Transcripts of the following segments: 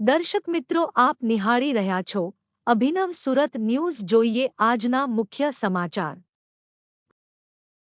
દર્શક મિત્રો, આપ નિહાળી રહ્યા છો અભિનવ સુરત ન્યૂઝ. જોઈએ આજના મુખ્ય સમાચાર.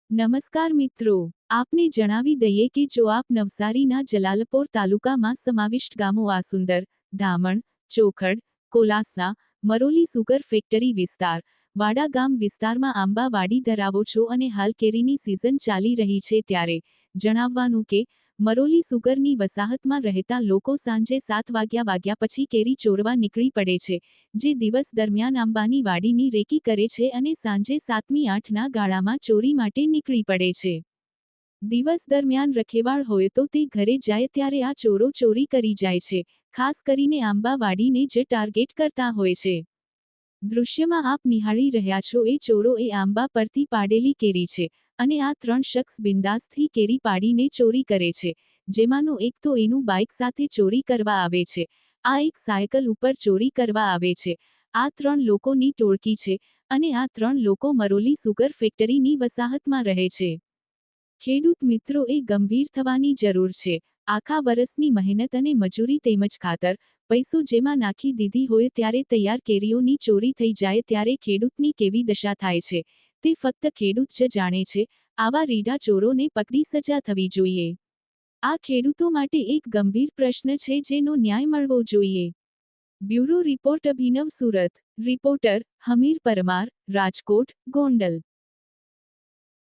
નમસ્કાર મિત્રો, આપને જણાવી દઈએ કે જો આપ નવસારીના જલાલપોર તાલુકામાં સમાવિષ્ટ ગામો આસુંદર, ધામણ, ચોખડ, કોલાસના, મરોલી સુગર ફેક્ટરી વિસ્તાર, વાડા ગામ વિસ્તારમાં આંબા વાડી ધરાવો છો અને હાલ કેરીની સિઝન ચાલી રહી છે ત્યારે જણાવવાનું કે મરોલી સુગરની વસાહતમાં રહેતા લોકો સાંજે સાત વાગ્યા વાગ્યા પછી કેરી ચોરવા નીકળી પડે છે, જે દિવસ દરમિયાન આંબાની વાડીની રેકી કરે છે અને સાંજે સાતમી આઠના ગાળામાં ચોરી માટે નીકળી પડે છે. દિવસ દરમિયાન રખેવાળ હોય તો તે ઘરે જાય ત્યારે આ ચોરો ચોરી કરી જાય છે, ખાસ કરીને આંબા વાડીને જે ટાર્ગેટ કરતા હોય છે. દૃશ્યમાં આપ નિહાળી રહ્યા છો એ ચોરો એ આંબા પરથી પાડેલી કેરી છે અને આ ત્રણ શખ્સ બિંદાસથી કેરી પાડીને ચોરી કરે છે, જેમાંનો એક તો એનું બાઇક સાથે ચોરી કરવા આવે છે, આ એક સાયકલ ઉપર ચોરી કરવા આવે છે, આ ત્રણ લોકોની ટોળકી છે અને આ ત્રણ લોકો મરોલી સુગર ફેક્ટરીની વસાહતમાં રહે છે. ખેડૂત મિત્રો, એ ગંભીર થવાની જરૂર છે, આખા વરસની મહેનત અને મજૂરી તેમજ ખાતર, પૈસો જેમાં નાખી દીધી હોય ત્યારે તૈયાર કેરીઓની ચોરી થઈ જાય ત્યારે ખેડૂતની કેવી દશા થાય છે તે ફક્ત ખેડૂત જ જાણે છે, આવા રીડા ચોરોને પકડી સજા થવી જોઈએ. આ ખેડૂતો માટે એક ગંભીર પ્રશ્ન છે જેનો ન્યાય મળવો જોઈએ. Bureau report Abhinav Surat, reporter Hamir Parmar, Rajkot, Gondal.